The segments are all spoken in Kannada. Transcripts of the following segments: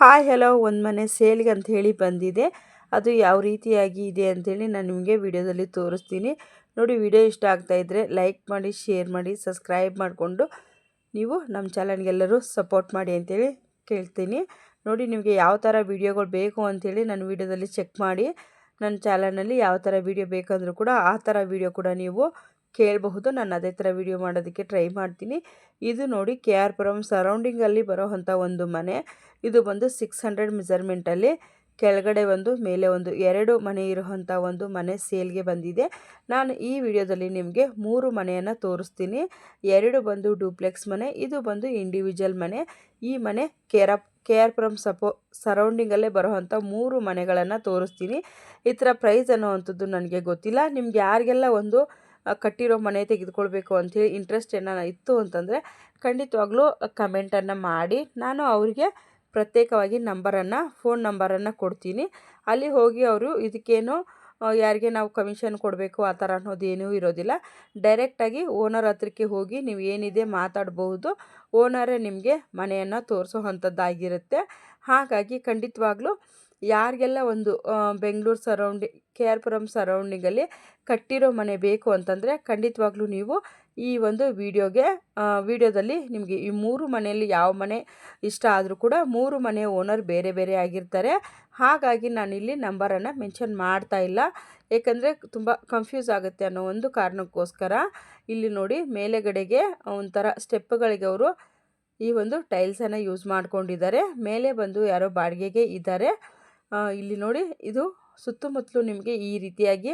ಹಾಯ್ ಹಲೋ, ಒಂದು ಮನೆ ಸೇಲ್ಗೆ ಅಂತ ಹೇಳಿ ಬಂದಿದೆ. ಅದು ಯಾವ ರೀತಿಯಾಗಿ ಇದೆ ಅಂಥೇಳಿ ನಾನು ನಿಮಗೆ ವಿಡಿಯೋದಲ್ಲಿ ತೋರಿಸ್ತೀನಿ. ನೋಡಿ, ವಿಡಿಯೋ ಇಷ್ಟ ಆಗ್ತಾ ಇದ್ದರೆ ಲೈಕ್ ಮಾಡಿ, ಶೇರ್ ಮಾಡಿ, ಸಬ್ಸ್ಕ್ರೈಬ್ ಮಾಡಿಕೊಂಡು ನೀವು ನಮ್ಮ ಚಾನಲ್ಗೆಲ್ಲರೂ ಸಪೋರ್ಟ್ ಮಾಡಿ ಅಂಥೇಳಿ ಕೇಳ್ತೀನಿ. ನೋಡಿ, ನಿಮಗೆ ಯಾವ ಥರ ವಿಡಿಯೋಗಳು ಬೇಕು ಅಂಥೇಳಿ ನಾನು ವಿಡಿಯೋದಲ್ಲಿ ಚೆಕ್ ಮಾಡಿ. ನನ್ನ ಚಾನಲ್ನಲ್ಲಿ ಯಾವ ಥರ ವೀಡಿಯೋ ಬೇಕಂದರೂ ಕೂಡ ಆ ಥರ ವೀಡಿಯೋ ಕೂಡ ನೀವು ಕೇಳಬಹುದು. ನಾನು ಅದೇ ಥರ ವಿಡಿಯೋ ಮಾಡೋದಕ್ಕೆ ಟ್ರೈ ಮಾಡ್ತೀನಿ. ಇದು ನೋಡಿ ಕೆ ಆರ್ ಪುರಂ ಸರೌಂಡಿಂಗಲ್ಲಿ ಬರೋವಂಥ ಒಂದು ಮನೆ. ಇದು ಬಂದು ಸಿಕ್ಸ್ ಹಂಡ್ರೆಡ್ ಮೆಜರ್ಮೆಂಟಲ್ಲಿ ಕೆಳಗಡೆ ಒಂದು, ಮೇಲೆ ಒಂದು, ಎರಡು ಮನೆ ಇರುವಂಥ ಒಂದು ಮನೆ ಸೇಲ್ಗೆ ಬಂದಿದೆ. ನಾನು ಈ ವಿಡಿಯೋದಲ್ಲಿ ನಿಮಗೆ ಮೂರು ಮನೆಯನ್ನು ತೋರಿಸ್ತೀನಿ. ಎರಡು ಬಂದು ಡೂಪ್ಲೆಕ್ಸ್ ಮನೆ, ಇದು ಬಂದು ಇಂಡಿವಿಜುವಲ್ ಮನೆ. ಈ ಮನೆ ಕೇರ ಕೆ ಆರ್ ಪುರಂ ಸಪೋ ಸರೌಂಡಿಂಗಲ್ಲೇ ಬರುವಂಥ ಮೂರು ಮನೆಗಳನ್ನು ತೋರಿಸ್ತೀನಿ. ಈ ಥರ ಪ್ರೈಸ್ ಅನ್ನೋವಂಥದ್ದು ನನಗೆ ಗೊತ್ತಿಲ್ಲ. ನಿಮ್ಗೆ ಯಾರಿಗೆಲ್ಲ ಒಂದು ಕಟ್ಟಿರೋ ಮನೆ ತೆಗೆದುಕೊಳ್ಬೇಕು ಅಂಥೇಳಿ ಇಂಟ್ರೆಸ್ಟ್ ಏನಾರ ಇತ್ತು ಅಂತಂದರೆ ಖಂಡಿತವಾಗ್ಲೂ ಕಮೆಂಟನ್ನು ಮಾಡಿ. ನಾನು ಅವರಿಗೆ ಪ್ರತ್ಯೇಕವಾಗಿ ನಂಬರನ್ನು ಫೋನ್ ನಂಬರನ್ನು ಕೊಡ್ತೀನಿ. ಅಲ್ಲಿ ಹೋಗಿ ಅವರು ಇದಕ್ಕೇನು ಯಾರಿಗೆ ನಾವು ಕಮಿಷನ್ ಕೊಡಬೇಕು ಆ ಥರ ಅನ್ನೋದೇನೂ ಇರೋದಿಲ್ಲ. ಡೈರೆಕ್ಟಾಗಿ ಓನರ್ ಹತ್ರಕ್ಕೆ ಹೋಗಿ ನೀವು ಏನಿದೆ ಮಾತಾಡಬಹುದು ಓನರೇ ನಿಮಗೆ ಮನೆಯನ್ನು ತೋರಿಸೋ ಅಂಥದ್ದಾಗಿರುತ್ತೆ. ಹಾಗಾಗಿ ಖಂಡಿತವಾಗ್ಲೂ ಯಾರಿಗೆಲ್ಲ ಒಂದು ಬೆಂಗಳೂರು ಸರೌಂಡಿ ಕೆ ಆರ್ ಪುರಂ ಸರೌಂಡಿಂಗಲ್ಲಿ ಕಟ್ಟಿರೋ ಮನೆ ಬೇಕು ಅಂತಂದರೆ ಖಂಡಿತವಾಗ್ಲೂ ನೀವು ಈ ಒಂದು ವಿಡಿಯೋಗೆ ವಿಡಿಯೋದಲ್ಲಿ ನಿಮಗೆ ಈ ಮೂರು ಮನೆಯಲ್ಲಿ ಯಾವ ಮನೆ ಇಷ್ಟ ಆದರೂ ಕೂಡ ಮೂರು ಮನೆ ಓನರ್ ಬೇರೆ ಬೇರೆ ಆಗಿರ್ತಾರೆ. ಹಾಗಾಗಿ ನಾನಿಲ್ಲಿ ನಂಬರನ್ನು ಮೆನ್ಷನ್ ಮಾಡ್ತಾ ಇಲ್ಲ. ಏಕೆಂದರೆ ತುಂಬ ಕನ್ಫ್ಯೂಸ್ ಆಗುತ್ತೆ ಅನ್ನೋ ಒಂದು ಕಾರಣಕ್ಕೋಸ್ಕರ ಇಲ್ಲಿ ನೋಡಿ ಮೇಲೆಗಡೆಗೆ ಒಂಥರ ಸ್ಟೆಪ್ಗಳಿಗೆ ಅವರು ಈ ಒಂದು ಟೈಲ್ಸನ್ನು ಯೂಸ್ ಮಾಡ್ಕೊಂಡಿದ್ದಾರೆ. ಮೇಲೆ ಬಂದು ಯಾರೋ ಬಾಡಿಗೆಗೆ ಇದ್ದಾರೆ. ಇಲ್ಲಿ ನೋಡಿ, ಇದು ಸುತ್ತಮುತ್ತಲು ನಿಮಗೆ ಈ ರೀತಿಯಾಗಿ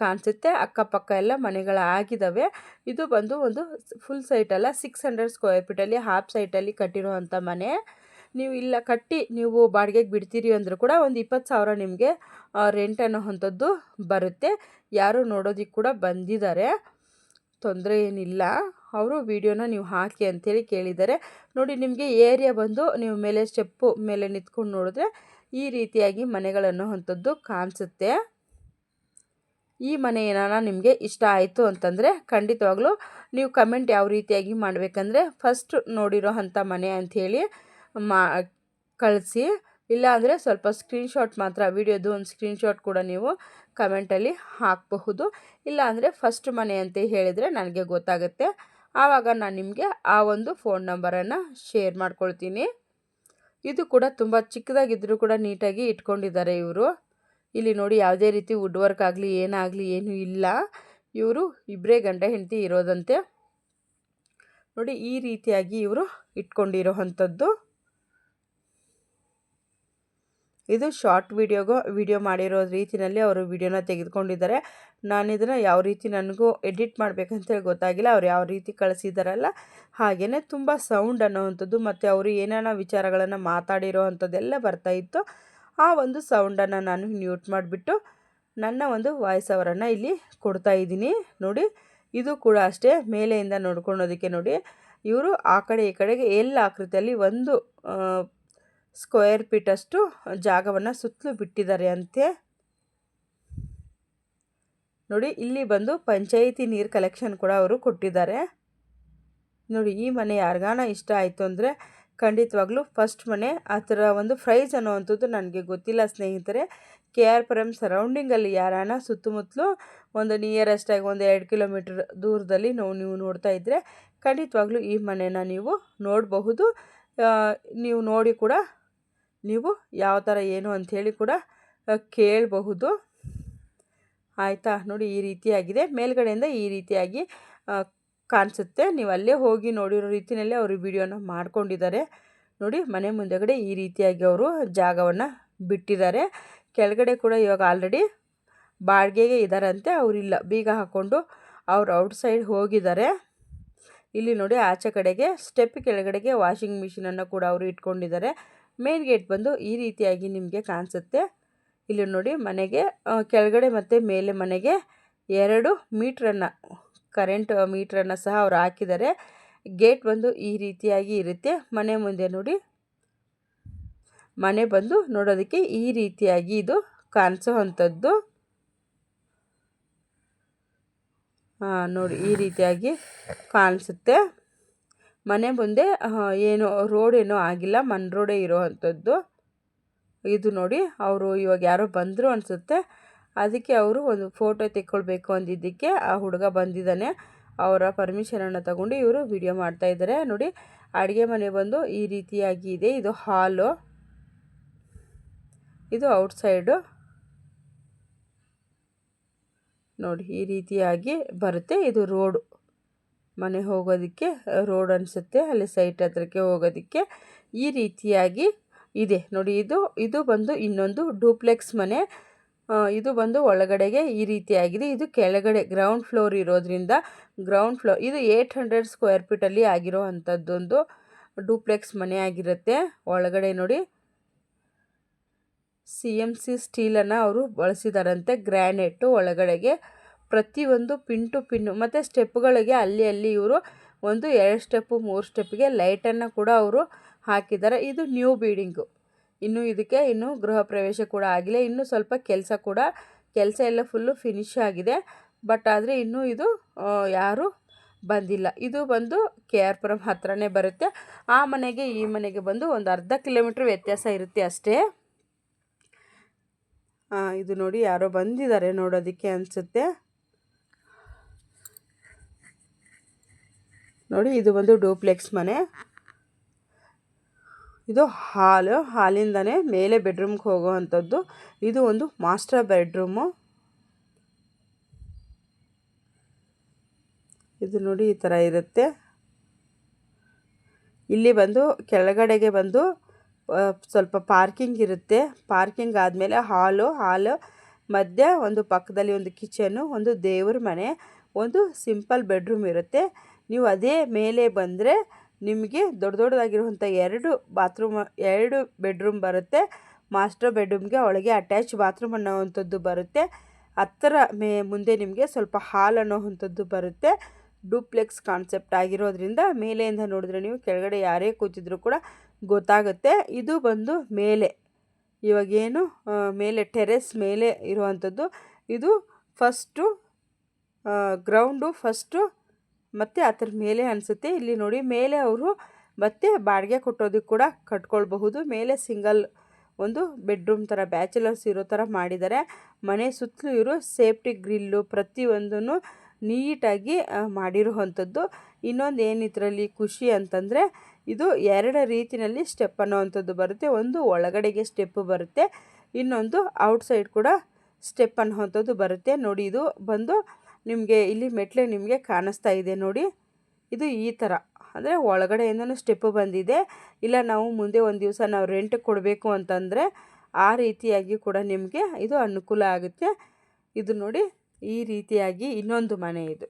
ಕಾಣಿಸುತ್ತೆ. ಅಕ್ಕಪಕ್ಕ ಎಲ್ಲ ಮನೆಗಳು ಆಗಿದ್ದಾವೆ ಇದು ಬಂದು ಒಂದು ಫುಲ್ ಸೈಟಲ್ಲ ಸಿಕ್ಸ್ ಹಂಡ್ರೆಡ್ ಸ್ಕ್ವೇರ್ ಫೀಟಲ್ಲಿ ಹಾಫ್ ಸೈಟಲ್ಲಿ ಕಟ್ಟಿರುವಂಥ ಮನೆ. ನೀವು ಇಲ್ಲ ಕಟ್ಟಿ, ನೀವು ಬಾಡಿಗೆಗೆ ಬಿಡ್ತೀರಿ ಅಂದರೂ ಕೂಡ ಒಂದು ಇಪ್ಪತ್ತು ಸಾವಿರ ನಿಮಗೆ ರೆಂಟ್ ಅನ್ನೋವಂಥದ್ದು ಬರುತ್ತೆ. ಯಾರು ನೋಡೋದಕ್ಕೆ ಕೂಡ ಬಂದಿದ್ದಾರೆ. ತೊಂದರೆ ಏನಿಲ್ಲ. ಅವರು ವಿಡಿಯೋನ ನೀವು ಹಾಕಿ ಅಂಥೇಳಿ ಕೇಳಿದ್ದಾರೆ. ನೋಡಿ, ನಿಮಗೆ ಏರಿಯಾ ಬಂದು ನೀವು ಮೇಲೆ ಸ್ಟೆಪ್ಪು ಮೇಲೆ ನಿಂತ್ಕೊಂಡು ನೋಡಿದ್ರೆ ಈ ರೀತಿಯಾಗಿ ಮನೆಗಳನ್ನು ಅಂಥದ್ದು ಕಾಣಿಸುತ್ತೆ. ಈ ಮನೆ ಏನಾರ ನಿಮಗೆ ಇಷ್ಟ ಆಯಿತು ಅಂತಂದರೆ ಖಂಡಿತವಾಗ್ಲೂ ನೀವು ಕಮೆಂಟ್ ಯಾವ ರೀತಿಯಾಗಿ ಮಾಡಬೇಕಂದ್ರೆ ಫಸ್ಟ್ ನೋಡಿರೋ ಅಂಥ ಮನೆ ಅಂಥೇಳಿ ಮಾ ಕಳಿಸಿ. ಇಲ್ಲಾಂದರೆ ಸ್ವಲ್ಪ ಸ್ಕ್ರೀನ್ಶಾಟ್ ಮಾತ್ರ ವಿಡಿಯೋದು ಒಂದು ಸ್ಕ್ರೀನ್ಶಾಟ್ ಕೂಡ ನೀವು ಕಮೆಂಟಲ್ಲಿ ಹಾಕಬಹುದು. ಇಲ್ಲಾಂದರೆ ಫಸ್ಟ್ ಮನೆ ಅಂತ ಹೇಳಿದರೆ ನನಗೆ ಗೊತ್ತಾಗುತ್ತೆ. ಆವಾಗ ನಾನು ನಿಮಗೆ ಆ ಒಂದು ಫೋನ್ ನಂಬರನ್ನು ಶೇರ್ ಮಾಡ್ಕೊಳ್ತೀನಿ. ಇದು ಕೂಡ ತುಂಬ ಚಿಕ್ಕದಾಗಿದ್ದರೂ ಕೂಡ ನೀಟಾಗಿ ಇಟ್ಕೊಂಡಿದ್ದಾರೆ ಇವರು. ಇಲ್ಲಿ ನೋಡಿ ಯಾವುದೇ ರೀತಿ ವುಡ್ ವರ್ಕ್ ಆಗಲಿ, ಏನಾಗಲಿ, ಏನೂ ಇಲ್ಲ. ಇವರು ಇಬ್ಬರೇ ಗಂಡ ಹೆಂಡತಿ ಇರೋದಂತೆ. ನೋಡಿ ಈ ರೀತಿಯಾಗಿ ಇವರು ಇಟ್ಕೊಂಡಿರೋ ಅಂಥದ್ದು ಇದು ಶಾರ್ಟ್ ವಿಡಿಯೋಗೋ ವಿಡಿಯೋ ಮಾಡಿರೋ ರೀತಿಯಲ್ಲಿ ಅವರು ವಿಡಿಯೋನ ತೆಗೆದುಕೊಂಡಿದ್ದಾರೆ. ನಾನು ಇದನ್ನು ಯಾವ ರೀತಿ ನನಗೂ ಎಡಿಟ್ ಮಾಡಬೇಕಂತೇಳಿ ಗೊತ್ತಾಗಿಲ್ಲ. ಅವ್ರು ಯಾವ ರೀತಿ ಕಳಿಸಿದಾರಲ್ಲ ಹಾಗೆಯೇ ತುಂಬ ಸೌಂಡ್ ಅನ್ನೋವಂಥದ್ದು ಮತ್ತು ಅವರು ಏನೇನೋ ವಿಚಾರಗಳನ್ನು ಮಾತಾಡಿರೋ ಅಂಥದ್ದೆಲ್ಲ ಬರ್ತಾಯಿತ್ತು ಆ ಒಂದು ಸೌಂಡನ್ನು ನಾನು ಮ್ಯೂಟ್ ಮಾಡಿಬಿಟ್ಟು ನನ್ನ ಒಂದು ವಾಯ್ಸ್ ಅವರನ್ನು ಇಲ್ಲಿ ಕೊಡ್ತಾ ಇದ್ದೀನಿ. ನೋಡಿ, ಇದು ಕೂಡ ಅಷ್ಟೇ ಮೇಲೆಯಿಂದ ನೋಡ್ಕೊಳೋದಕ್ಕೆ ನೋಡಿ. ಇವರು ಆ ಕಡೆ ಈ ಕಡೆಗೆ ಎಲ್ಲ ಆಕೃತಿಯಲ್ಲಿ ಒಂದು ಸ್ಕ್ವೇರ್ ಫೀಟಷ್ಟು ಜಾಗವನ್ನು ಸುತ್ತಲೂ ಬಿಟ್ಟಿದ್ದಾರೆ ಅಂತೆ. ನೋಡಿ, ಇಲ್ಲಿ ಬಂದು ಪಂಚಾಯಿತಿ ನೀರು ಕಲೆಕ್ಷನ್ ಕೂಡ ಅವರು ಕೊಟ್ಟಿದ್ದಾರೆ. ನೋಡಿ, ಈ ಮನೆ ಯಾರಿಗಾನ ಇಷ್ಟ ಆಯಿತು ಅಂದರೆ ಖಂಡಿತವಾಗ್ಲೂ ಫಸ್ಟ್ ಮನೆ, ಆ ಥರ ಒಂದು ಪ್ರೈಸ್ ಅನ್ನೋವಂಥದ್ದು ನನಗೆ ಗೊತ್ತಿಲ್ಲ ಸ್ನೇಹಿತರೆ. ಕೆ ಆರ್ ಪುರಂ ಸರೌಂಡಿಂಗಲ್ಲಿ ಯಾರಾನ ಸುತ್ತಮುತ್ತಲು ಒಂದು ನಿಯರೆಸ್ಟಾಗಿ ಒಂದು ಎರಡು ಕಿಲೋಮೀಟ್ರ್ ದೂರದಲ್ಲಿ ನಾವು ನೀವು ನೋಡ್ತಾ ಇದ್ದರೆ ಖಂಡಿತವಾಗ್ಲೂ ಈ ಮನೆನ ನೀವು ನೋಡಬಹುದು. ನೀವು ನೋಡಿ ಕೂಡ ನೀವು ಯಾವ ಥರ ಏನು ಅಂಥೇಳಿ ಕೂಡ ಕೇಳಬಹುದು. ಆಯಿತಾ? ನೋಡಿ, ಈ ರೀತಿಯಾಗಿದೆ. ಮೇಲ್ಗಡೆಯಿಂದ ಈ ರೀತಿಯಾಗಿ ಕಾಣಿಸುತ್ತೆ. ನೀವು ಅಲ್ಲೇ ಹೋಗಿ ನೋಡಿರೋ ರೀತಿಯಲ್ಲೇ ಅವರು ವಿಡಿಯೋನ ಮಾಡ್ಕೊಂಡಿದ್ದಾರೆ. ನೋಡಿ, ಮನೆ ಮುಂದೆಗಡೆ ಈ ರೀತಿಯಾಗಿ ಅವರು ಜಾಗವನ್ನು ಬಿಟ್ಟಿದ್ದಾರೆ. ಕೆಳಗಡೆ ಕೂಡ ಇವಾಗ ಆಲ್ರೆಡಿ ಬಾಡಿಗೆಗೆ ಇದ್ದಾರಂತೆ ಅವರಿಲ್ಲ ಬೀಗ ಹಾಕ್ಕೊಂಡು ಅವ್ರು ಔಟ್ಸೈಡ್ ಹೋಗಿದ್ದಾರೆ. ಇಲ್ಲಿ ನೋಡಿ, ಆಚೆ ಕಡೆಗೆ, ಸ್ಟೆಪ್ ಕೆಳಗಡೆಗೆ ವಾಷಿಂಗ್ ಮಿಷಿನನ್ನು ಕೂಡ ಅವರು ಇಟ್ಕೊಂಡಿದ್ದಾರೆ. ಮೇನ್ ಗೇಟ್ ಬಂದು ಈ ರೀತಿಯಾಗಿ ನಿಮಗೆ ಕಾಣಿಸುತ್ತೆ. ಇಲ್ಲಿ ನೋಡಿ ಮನೆಗೆ ಕೆಳಗಡೆ ಮತ್ತು ಮೇಲೆ ಮನೆಗೆ ಎರಡು ಮೀಟ್ರನ್ನು, ಕರೆಂಟ್ ಮೀಟ್ರನ್ನು ಸಹ ಅವರು ಹಾಕಿದ್ದಾರೆ. ಗೇಟ್ ಬಂದು ಈ ರೀತಿಯಾಗಿ ಇರುತ್ತೆ. ಮನೆ ಮುಂದೆ ನೋಡಿ, ಮನೆ ಬಂದು ನೋಡೋದಕ್ಕೆ ಈ ರೀತಿಯಾಗಿ ಇದು ಕಾಣಿಸೋ ಅಂಥದ್ದು ನೋಡಿ ಈ ರೀತಿಯಾಗಿ ಕಾಣಿಸುತ್ತೆ. ಮನೆ ಮುಂದೆ ಏನು ರೋಡ್ ಏನೋ ಆಗಿಲ್ಲ ಮಣ್ ರೋಡೇ ಇರೋ ಅಂಥದ್ದು. ಇದು ನೋಡಿ, ಅವರು ಇವಾಗ ಯಾರೋ ಬಂದರು ಅನಿಸುತ್ತೆ. ಅದಕ್ಕೆ ಅವರು ಒಂದು ಫೋಟೋ ತೆಕ್ಕೊಳ್ಬೇಕು ಅಂದಿದ್ದಕ್ಕೆ ಆ ಹುಡುಗ ಬಂದಿದ್ದಾನೆ. ಅವರ ಪರ್ಮಿಷನನ್ನು ತಗೊಂಡು ಇವರು ವಿಡಿಯೋ ಮಾಡ್ತಾ ಇದ್ದಾರೆ. ನೋಡಿ, ಅಡುಗೆ ಮನೆ ಬಂದು ಈ ರೀತಿಯಾಗಿ ಇದೆ. ಇದು ಹಾಲು. ಇದು ಔಟ್ಸೈಡು. ನೋಡಿ, ಈ ರೀತಿಯಾಗಿ ಬರುತ್ತೆ. ಇದು ರೋಡು. ಮನೆ ಹೋಗೋದಕ್ಕೆ, ರೋಡ್ ಅನಿಸುತ್ತೆ, ಅಲ್ಲಿ ಸೈಟ್ ಹತ್ರಕ್ಕೆ ಹೋಗೋದಕ್ಕೆ ಈ ರೀತಿಯಾಗಿ ಇದೆ. ನೋಡಿ, ಇದು ಇದು ಬಂದು ಇನ್ನೊಂದು ಡೂಪ್ಲೆಕ್ಸ್ ಮನೆ. ಇದು ಬಂದು ಒಳಗಡೆಗೆ ಈ ರೀತಿಯಾಗಿದೆ. ಇದು ಕೆಳಗಡೆ ಗ್ರೌಂಡ್ ಫ್ಲೋರ್ ಇರೋದ್ರಿಂದ ಗ್ರೌಂಡ್ ಫ್ಲೋರ್ ಇದು ಏಯ್ಟ್ ಹಂಡ್ರೆಡ್ ಸ್ಕ್ವೇರ್ ಫೀಟಲ್ಲಿ ಆಗಿರೋ ಅಂಥದ್ದೊಂದು ಡೂಪ್ಲೆಕ್ಸ್ ಮನೆ ಆಗಿರುತ್ತೆ. ಒಳಗಡೆ ನೋಡಿ ಸಿ ಎಂ ಸಿ ಸ್ಟೀಲನ್ನು ಅವರು ಬಳಸಿದಾರಂತೆ ಗ್ರ್ಯಾನೆಟ್ಟು ಒಳಗಡೆಗೆ. ಪ್ರತಿಯೊಂದು ಪಿನ್ ಟು ಪಿನ್ನು ಮತ್ತು ಸ್ಟೆಪ್ಗಳಿಗೆ ಅಲ್ಲಿ ಅಲ್ಲಿ ಇವರು ಒಂದು ಎರಡು ಸ್ಟೆಪ್ಪು ಮೂರು ಸ್ಟೆಪ್ಪಿಗೆ ಲೈಟನ್ನು ಕೂಡ ಅವರು ಹಾಕಿದ್ದಾರೆ. ಇದು ನ್ಯೂ ಬೀಡಿಂಗು ಇನ್ನು ಇದಕ್ಕೆ ಇನ್ನು ಗೃಹ ಪ್ರವೇಶ ಕೂಡ ಆಗಿಲ್ಲ. ಇನ್ನೂ ಸ್ವಲ್ಪ ಕೆಲಸ ಕೂಡ, ಕೆಲಸ ಎಲ್ಲ ಫುಲ್ಲು ಫಿನಿಶ್ ಆಗಿದೆ. ಬಟ್ ಆದರೆ ಇನ್ನೂ ಇದು ಯಾರು ಬಂದಿಲ್ಲ. ಇದು ಬಂದು ಕೆ ಆರ್ ಪುರಂ ಹತ್ರನೇ ಬರುತ್ತೆ. ಆ ಮನೆಗೆ, ಈ ಮನೆಗೆ ಬಂದು ಒಂದು ಅರ್ಧ ಕಿಲೋಮೀಟ್ರ್ ವ್ಯತ್ಯಾಸ ಇರುತ್ತೆ ಅಷ್ಟೇ. ಇದು ನೋಡಿ ಯಾರೋ ಬಂದಿದ್ದಾರೆ ನೋಡೋದಕ್ಕೆ ಅನಿಸುತ್ತೆ. ನೋಡಿ, ಇದು ಬಂದು ಡೂಪ್ಲೆಕ್ಸ್ ಮನೆ. ಇದು ಹಾಲು, ಹಾಲಿಂದನೇ ಮೇಲೆ ಬೆಡ್ರೂಮ್ಗೆ ಹೋಗುವಂಥದ್ದು. ಇದು ಒಂದು ಮಾಸ್ಟರ್ ಬೆಡ್ರೂಮು. ಇದು ನೋಡಿ, ಈ ಥರ ಇರುತ್ತೆ. ಇಲ್ಲಿ ಬಂದು, ಕೆಳಗಡೆಗೆ ಬಂದು ಸ್ವಲ್ಪ ಪಾರ್ಕಿಂಗ್ ಇರುತ್ತೆ. ಪಾರ್ಕಿಂಗ್ ಆದಮೇಲೆ ಹಾಲು ಹಾಲು. ಮಧ್ಯೆ ಒಂದು ಪಕ್ಕದಲ್ಲಿ ಒಂದು ಕಿಚನ್ನು, ಒಂದು ದೇವ್ರ ಮನೆ, ಒಂದು ಸಿಂಪಲ್ ಬೆಡ್ರೂಮ್ ಇರುತ್ತೆ. ನೀವು ಅದೇ ಮೇಲೆ ಬಂದರೆ ನಿಮಗೆ ದೊಡ್ಡ ದೊಡ್ಡದಾಗಿರುವಂಥ ಎರಡು ಬಾತ್ರೂಮ್, ಎರಡು ಬೆಡ್ರೂಮ್ ಬರುತ್ತೆ. ಮಾಸ್ಟರ್ ಬೆಡ್ರೂಮ್ಗೆ ಒಳಗೆ ಅಟ್ಯಾಚ್ ಬಾತ್ರೂಮ್ ಅನ್ನೋವಂಥದ್ದು ಬರುತ್ತೆ. ಹತ್ತರ ಮೇ, ಮುಂದೆ ನಿಮಗೆ ಸ್ವಲ್ಪ ಹಾಲ್ ಅನ್ನೋವಂಥದ್ದು ಬರುತ್ತೆ. ಡೂಪ್ಲೆಕ್ಸ್ ಕಾನ್ಸೆಪ್ಟ್ ಆಗಿರೋದ್ರಿಂದ ಮೇಲೆಯಿಂದ ನೋಡಿದ್ರೆ ನೀವು ಕೆಳಗಡೆ ಯಾರೇ ಕೂತಿದ್ರು ಕೂಡ ಗೊತ್ತಾಗುತ್ತೆ. ಇದು ಬಂದು ಮೇಲೆ. ಇವಾಗೇನು ಮೇಲೆ ಟೆರೆಸ್ ಮೇಲೆ ಇರುವಂಥದ್ದು. ಇದು ಫಸ್ಟು ಗ್ರೌಂಡು ಫಸ್ಟು ಮತ್ತು ಅದರ ಮೇಲೆ ಅನಿಸುತ್ತೆ. ಇಲ್ಲಿ ನೋಡಿ ಮೇಲೆ ಅವರು ಮತ್ತೆ ಬಾಡಿಗೆ ಕೊಟ್ಟೋದಕ್ಕೆ ಕೂಡ ಕಟ್ಕೊಳ್ಬಹುದು. ಮೇಲೆ ಸಿಂಗಲ್ ಒಂದು ಬೆಡ್ರೂಮ್ ಥರ, ಬ್ಯಾಚುಲರ್ಸ್ ಇರೋ ಥರ ಮಾಡಿದ್ದಾರೆ. ಮನೆ ಸುತ್ತಲೂ ಇರೋ ಸೇಫ್ಟಿ ಗ್ರಿಲ್ಲು ಪ್ರತಿಯೊಂದನ್ನು ನೀಟಾಗಿ ಮಾಡಿರುವಂಥದ್ದು. ಇನ್ನೊಂದು ಏನು ಖುಷಿ ಅಂತಂದರೆ, ಇದು ಎರಡು ರೀತಿಯಲ್ಲಿ ಸ್ಟೆಪ್ ಅನ್ನೋವಂಥದ್ದು ಬರುತ್ತೆ. ಒಂದು ಒಳಗಡೆಗೆ ಸ್ಟೆಪ್ ಬರುತ್ತೆ, ಇನ್ನೊಂದು ಔಟ್ಸೈಡ್ ಕೂಡ ಸ್ಟೆಪ್ ಅನ್ನೋವಂಥದ್ದು ಬರುತ್ತೆ. ನೋಡಿ ಇದು ಬಂದು ನಿಮಗೆ ಇಲ್ಲಿ ಮೆಟ್ಲೆ ನಿಮಗೆ ಕಾಣಿಸ್ತಾ ಇದೆ ನೋಡಿ. ಇದು ಈ ಥರ ಅಂದರೆ ಒಳಗಡೆಯಿಂದನೂ ಸ್ಟೆಪ್ಪು ಬಂದಿದೆ. ಇಲ್ಲ, ನಾವು ಮುಂದೆ ಒಂದು ದಿವಸ ನಾವು ರೆಂಟ್ ಕೊಡಬೇಕು ಅಂತಂದರೆ ಆ ರೀತಿಯಾಗಿ ಕೂಡ ನಿಮಗೆ ಇದು ಅನುಕೂಲ ಆಗುತ್ತೆ. ಇದು ನೋಡಿ, ಈ ರೀತಿಯಾಗಿ ಇನ್ನೊಂದು ಮನೆ ಇದು.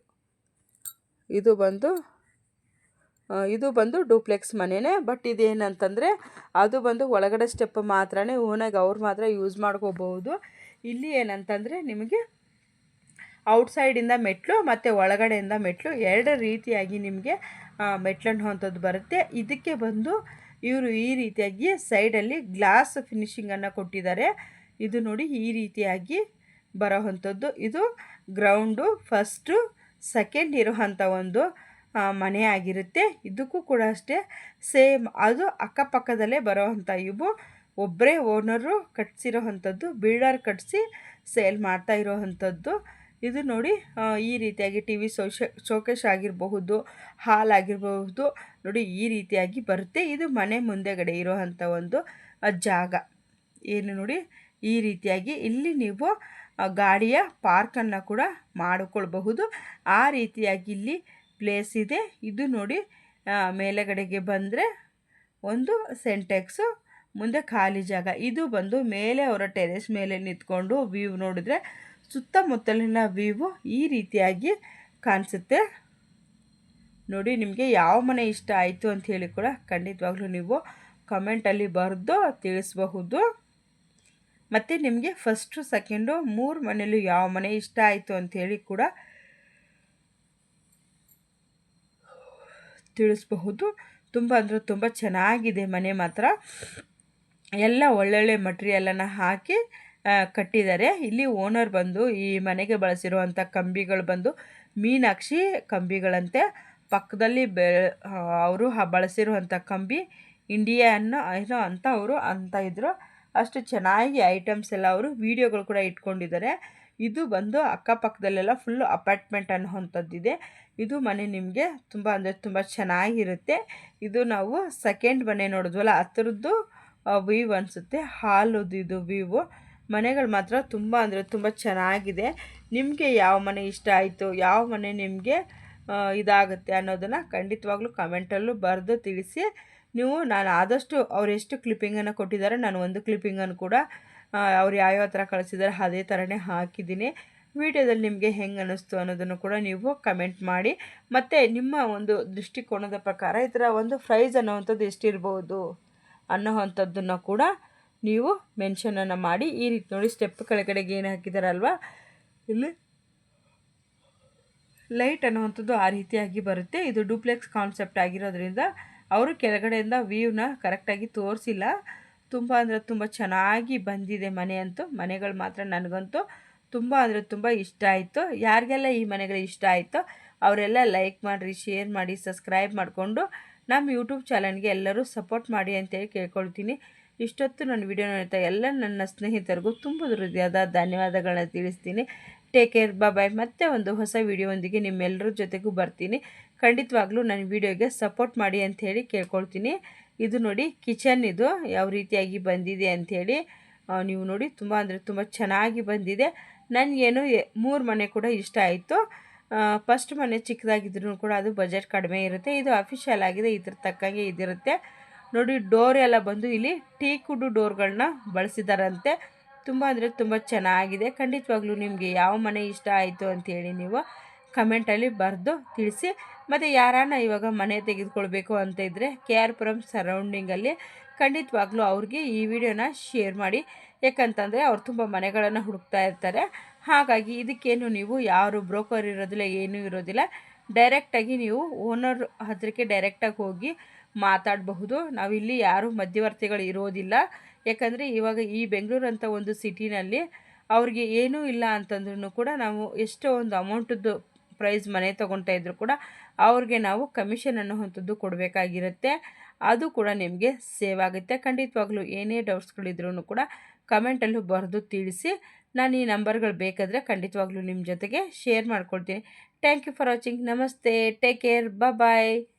ಇದು ಬಂದು ಇದು ಬಂದು ಡೂಪ್ಲೆಕ್ಸ್ ಮನೆಯೇ ಬಟ್ ಇದೇನಂತಂದರೆ, ಅದು ಬಂದು ಒಳಗಡೆ ಸ್ಟೆಪ್ ಮಾತ್ರನೇ ಓನಾಗಿ ಅವ್ರು ಮಾತ್ರ ಯೂಸ್ ಮಾಡ್ಕೋಬಹುದು. ಇಲ್ಲಿ ಏನಂತಂದರೆ, ನಿಮಗೆ ಔಟ್ಸೈಡಿಂದ ಮೆಟ್ಲು ಮತ್ತು ಒಳಗಡೆಯಿಂದ ಮೆಟ್ಲು ಎರಡು ರೀತಿಯಾಗಿ ನಿಮಗೆ ಮೆಟ್ಲನ್ನು ಅಂಥದ್ದು ಬರುತ್ತೆ. ಇದಕ್ಕೆ ಬಂದು ಇವರು ಈ ರೀತಿಯಾಗಿ ಸೈಡಲ್ಲಿ ಗ್ಲಾಸ್ ಫಿನಿಶಿಂಗನ್ನು ಕೊಟ್ಟಿದ್ದಾರೆ. ಇದು ನೋಡಿ ಈ ರೀತಿಯಾಗಿ ಬರೋವಂಥದ್ದು ಇದು ಗ್ರೌಂಡು, ಫಸ್ಟು, ಸೆಕೆಂಡ್ ಇರುವಂಥ ಒಂದು ಮನೆ ಆಗಿರುತ್ತೆ. ಇದಕ್ಕೂ ಕೂಡ ಅಷ್ಟೇ ಸೇಮ್, ಅದು ಅಕ್ಕಪಕ್ಕದಲ್ಲೇ ಬರೋವಂಥ ಇವು. ಒಬ್ಬರೇ ಓನರು ಕಟ್ಸಿರೋ ಅಂಥದ್ದು, ಬಿಲ್ಡರ್ ಕಟ್ಟಿಸಿ ಸೇಲ್ ಮಾಡ್ತಾ ಇರೋ ಅಂಥದ್ದು. ಇದು ನೋಡಿ ಈ ರೀತಿಯಾಗಿ ಟಿ ವಿ ಸೋಶ, ಶೋಕೇಶ್ ಆಗಿರಬಹುದು, ಹಾಲ್ ಆಗಿರಬಹುದು, ನೋಡಿ ಈ ರೀತಿಯಾಗಿ ಬರುತ್ತೆ. ಇದು ಮನೆ ಮುಂದೆಗಡೆ ಇರೋವಂಥ ಒಂದು ಜಾಗ. ಏನು ನೋಡಿ, ಈ ರೀತಿಯಾಗಿ ಇಲ್ಲಿ ನೀವು ಗಾಡಿಯ ಪಾರ್ಕನ್ನು ಕೂಡ ಮಾಡಿಕೊಳ್ಬಹುದು. ಆ ರೀತಿಯಾಗಿ ಇಲ್ಲಿ ಪ್ಲೇಸ್ ಇದೆ. ಇದು ನೋಡಿ ಮೇಲೆಗಡೆಗೆ ಬಂದರೆ ಒಂದು ಸೆಂಟೆಕ್ಸು ಮುಂದೆ ಖಾಲಿ ಜಾಗ. ಇದು ಬಂದು ಮೇಲೆ ಅವರ ಟೆರೆಸ್ ಮೇಲೆ ನಿಂತ್ಕೊಂಡು ವ್ಯೂ ನೋಡಿದ್ರೆ ಸುತ್ತಮುತ್ತಲಿನ ವ್ಯೂ ಈ ರೀತಿಯಾಗಿ ಕಾಣಿಸುತ್ತೆ. ನೋಡಿ, ನಿಮಗೆ ಯಾವ ಮನೆ ಇಷ್ಟ ಆಯಿತು ಅಂತ ಹೇಳಿ ಕೂಡ ಖಂಡಿತವಾಗ್ಲೂ ನೀವು ಕಮೆಂಟಲ್ಲಿ ಬರೆದು ತಿಳಿಸಬಹುದು. ಮತ್ತು ನಿಮಗೆ ಫಸ್ಟು ಸೆಕೆಂಡು ಮೂರು ಮನೆಯಲ್ಲೂ ಯಾವ ಮನೆ ಇಷ್ಟ ಆಯಿತು ಅಂಥೇಳಿ ಕೂಡ ತಿಳಿಸಬಹುದು. ತುಂಬ ಅಂದರೆ ತುಂಬ ಚೆನ್ನಾಗಿದೆ ಮನೆ ಮಾತ್ರ. ಎಲ್ಲ ಒಳ್ಳೊಳ್ಳೆ ಮಟ್ರಿಯಲನ್ನು ಹಾಕಿ ಕಟ್ಟಿದ್ದಾರೆ. ಇಲ್ಲಿ ಓನರ್ ಬಂದು ಈ ಮನೆಗೆ ಬಳಸಿರುವಂಥ ಕಂಬಿಗಳು ಬಂದು ಮೀನಾಕ್ಷಿ ಕಂಬಿಗಳಂತೆ. ಪಕ್ಕದಲ್ಲಿ ಬೆ ಅವರು ಬಳಸಿರುವಂಥ ಕಂಬಿ ಇಂಡಿಯಾ ಅನ್ನೋ, ಏನೋ ಅಂತ ಅವರು ಅಂತ ಇದ್ದರು ಅಷ್ಟು ಚೆನ್ನಾಗಿ ಐಟಮ್ಸ್ ಎಲ್ಲ ಅವರು ವೀಡಿಯೋಗಳು ಕೂಡ ಇಟ್ಕೊಂಡಿದ್ದಾರೆ. ಇದು ಬಂದು ಅಕ್ಕಪಕ್ಕದಲ್ಲೆಲ್ಲ ಫುಲ್ಲು ಅಪಾರ್ಟ್ಮೆಂಟ್ ಅನ್ನೋವಂಥದ್ದಿದೆ. ಇದು ಮನೆ ನಿಮಗೆ ತುಂಬ ಅಂದರೆ ತುಂಬ ಚೆನ್ನಾಗಿರುತ್ತೆ. ಇದು ನಾವು ಸೆಕೆಂಡ್ ಮನೆ ನೋಡಿದ್ವಲ್ಲ, ಹತ್ರದ್ದು ವ್ಯೂ ಅನಿಸುತ್ತೆ. ಹಾಲುದು ಇದು ವ್ಯೂವು ಮನೆಗಳು ಮಾತ್ರ ತುಂಬ ಅಂದರೆ ತುಂಬ ಚೆನ್ನಾಗಿದೆ. ನಿಮಗೆ ಯಾವ ಮನೆ ಇಷ್ಟ ಆಯಿತು? ಯಾವ ಮನೆ ನಿಮಗೆ ಇದಾಗುತ್ತೆ ಅನ್ನೋದನ್ನು ಖಂಡಿತವಾಗ್ಲೂ ಕಮೆಂಟಲ್ಲೂ ಬರೆದು ತಿಳಿಸಿ. ನೀವು ನಾನು ಆದಷ್ಟು ಅವ್ರು ಎಷ್ಟು ಕ್ಲಿಪ್ಪಿಂಗನ್ನು ಕೊಟ್ಟಿದ್ದಾರೆ ನಾನು ಒಂದು ಕ್ಲಿಪ್ಪಿಂಗನ್ನು ಕೂಡ ಅವ್ರು ಯಾವ್ಯಾವ ಥರ ಕಳಿಸಿದ್ದಾರೆ ಅದೇ ಥರನೇ ಹಾಕಿದ್ದೀನಿ. ವಿಡಿಯೋದಲ್ಲಿ ನಿಮಗೆ ಹೆಂಗೆ ಅನ್ನಿಸ್ತು ಅನ್ನೋದನ್ನು ಕೂಡ ನೀವು ಕಮೆಂಟ್ ಮಾಡಿ. ಮತ್ತು ನಿಮ್ಮ ಒಂದು ದೃಷ್ಟಿಕೋನದ ಪ್ರಕಾರ ಈ ಥರ ಒಂದು ಪ್ರೈಸ್ ಅನ್ನೋವಂಥದ್ದು ಎಷ್ಟಿರ್ಬೋದು ಅನ್ನೋವಂಥದ್ದನ್ನು ಕೂಡ ನೀವು ಮೆನ್ಷನನ್ನು ಮಾಡಿ, ಈ ರೀತಿ ನೋಡಿ ಸ್ಟೆಪ್ ಕೆಳಗಡೆಗೆ ಏನು ಹಾಕಿದಾರಲ್ವ? ಇಲ್ಲಿ ಲೈಟ್ ಅನ್ನುವಂಥದ್ದು ಆ ರೀತಿಯಾಗಿ ಬರುತ್ತೆ. ಇದು ಡೂಪ್ಲೆಕ್ಸ್ ಕಾನ್ಸೆಪ್ಟ್ ಆಗಿರೋದ್ರಿಂದ ಅವರು ಕೆಳಗಡೆಯಿಂದ ವ್ಯೂನ ಕರೆಕ್ಟಾಗಿ ತೋರಿಸಿಲ್ಲ. ತುಂಬ ಅಂದರೆ ತುಂಬ ಚೆನ್ನಾಗಿ ಬಂದಿದೆ ಮನೆ ಅಂತೂ. ಮನೆಗಳು ಮಾತ್ರ ನನಗಂತೂ ತುಂಬ ಅಂದರೆ ತುಂಬ ಇಷ್ಟ ಆಯಿತು. ಯಾರಿಗೆಲ್ಲ ಈ ಮನೆಗಳು ಇಷ್ಟ ಆಯಿತೋ ಅವರೆಲ್ಲ ಲೈಕ್ ಮಾಡಿರಿ ಶೇರ್ ಮಾಡಿ ಸಬ್ಸ್ಕ್ರೈಬ್ ಮಾಡಿಕೊಂಡು ನಮ್ಮ ಯೂಟ್ಯೂಬ್ ಚಾನಲ್ಗೆ ಎಲ್ಲರೂ ಸಪೋರ್ಟ್ ಮಾಡಿ ಅಂತೇಳಿ ಕೇಳ್ಕೊಳ್ತೀನಿ. ಇಷ್ಟೊತ್ತು ನನ್ನ ವಿಡಿಯೋ ನೋಡ್ತಾ ಎಲ್ಲ ನನ್ನ ಸ್ನೇಹಿತರಿಗೂ ತುಂಬ ಹೃದಯದ ಧನ್ಯವಾದಗಳನ್ನ ತಿಳಿಸ್ತೀನಿ. ಟೇಕ್ ಕೇರ್ ಬಾಯ್ ಮತ್ತೆ ಒಂದು ಹೊಸ ವಿಡಿಯೋವೊಂದಿಗೆ ನಿಮ್ಮೆಲ್ಲರ ಜೊತೆಗೂ ಬರ್ತೀನಿ. ಖಂಡಿತವಾಗ್ಲೂ ನನ್ನ ವಿಡಿಯೋಗೆ ಸಪೋರ್ಟ್ ಮಾಡಿ ಅಂಥೇಳಿ ಕೇಳ್ಕೊಳ್ತೀನಿ. ಇದು ನೋಡಿ ಕಿಚನ್ ಇದು, ಯಾವ ರೀತಿಯಾಗಿ ಬಂದಿದೆ ಅಂಥೇಳಿ ನೀವು ನೋಡಿ ತುಂಬ ಅಂದರೆ ತುಂಬ ಚೆನ್ನಾಗಿ ಬಂದಿದೆ. ನನಗೇನು ಮೂರು ಮನೆ ಕೂಡ ಇಷ್ಟ ಆಯಿತು. ಫಸ್ಟ್ ಮನೆ ಚಿಕ್ಕದಾಗಿದ್ರೂ ಕೂಡ ಅದು ಬಜೆಟ್ ಕಡಿಮೆ ಇರುತ್ತೆ. ಇದು ಅಫಿಷಿಯಲ್ ಆಗಿದೆ, ಇದ್ರ ತಕ್ಕಂಗೆ ಇದಿರುತ್ತೆ. ನೋಡಿ, ಡೋರ್ ಎಲ್ಲ ಬಂದು ಇಲ್ಲಿ ಟೀ ಕುಡು ಡೋರ್ಗಳನ್ನ ಬಳಸಿದಾರಂತೆ. ತುಂಬ ಅಂದರೆ ತುಂಬ ಚೆನ್ನಾಗಿದೆ. ಖಂಡಿತವಾಗ್ಲೂ ನಿಮಗೆ ಯಾವ ಮನೆ ಇಷ್ಟ ಆಯಿತು ಅಂಥೇಳಿ ನೀವು ಕಮೆಂಟಲ್ಲಿ ಬರೆದು ತಿಳಿಸಿ. ಮತ್ತು ಯಾರನ್ನ ಇವಾಗ ಮನೆ ತೆಗೆದುಕೊಳ್ಬೇಕು ಅಂತ ಇದ್ದರೆ ಕೆ ಆರ್ ಪುರಂ ಸರೌಂಡಿಂಗಲ್ಲಿ ಖಂಡಿತವಾಗ್ಲೂ ಅವ್ರಿಗೆ ಈ ವಿಡಿಯೋನ ಶೇರ್ ಮಾಡಿ. ಯಾಕಂತಂದರೆ ಅವ್ರು ತುಂಬ ಮನೆಗಳನ್ನು ಹುಡುಕ್ತಾ ಇರ್ತಾರೆ. ಹಾಗಾಗಿ ಇದಕ್ಕೇನು ನೀವು ಯಾರು ಬ್ರೋಕರ್ ಇರೋದಿಲ್ಲ, ಏನೂ ಇರೋದಿಲ್ಲ. ಡೈರೆಕ್ಟಾಗಿ ನೀವು ಓನರ್ ಹತ್ರಕ್ಕೆ ಡೈರೆಕ್ಟಾಗಿ ಹೋಗಿ ಮಾತಾಡಬಹುದು. ನಾವಿಲ್ಲಿ ಯಾರು ಮಧ್ಯವರ್ತಿಗಳು ಇರೋದಿಲ್ಲ. ಯಾಕಂದರೆ ಇವಾಗ ಈ ಬೆಂಗಳೂರು ಅಂತ ಒಂದು ಸಿಟಿನಲ್ಲಿ ಅವ್ರಿಗೆ ಏನೂ ಇಲ್ಲ ಅಂತಂದ್ರೂ ಕೂಡ ನಾವು ಎಷ್ಟೋ ಒಂದು ಅಮೌಂಟದ್ದು ಪ್ರೈಸ್ ಮನೆ ತೊಗೊಳ್ತಾ ಇದ್ರು ಕೂಡ ಅವ್ರಿಗೆ ನಾವು ಕಮಿಷನ್ ಅನ್ನೋವಂಥದ್ದು ಕೊಡಬೇಕಾಗಿರುತ್ತೆ. ಅದು ಕೂಡ ನಿಮಗೆ ಸೇವ್ ಆಗುತ್ತೆ. ಖಂಡಿತವಾಗ್ಲೂ ಏನೇ ಡೌಟ್ಸ್ಗಳಿದ್ರೂ ಕೂಡ ಕಮೆಂಟಲ್ಲೂ ಬರೆದು ತಿಳಿಸಿ. ನಾನು ಈ ನಂಬರ್ಗಳು ಬೇಕಾದರೆ ಖಂಡಿತವಾಗ್ಲೂ ನಿಮ್ಮ ಜೊತೆಗೆ ಶೇರ್ ಮಾಡ್ಕೊಳ್ತೀನಿ. Thank you for watching. ನಮಸ್ತೆ. Take care. ಬಾಯ್.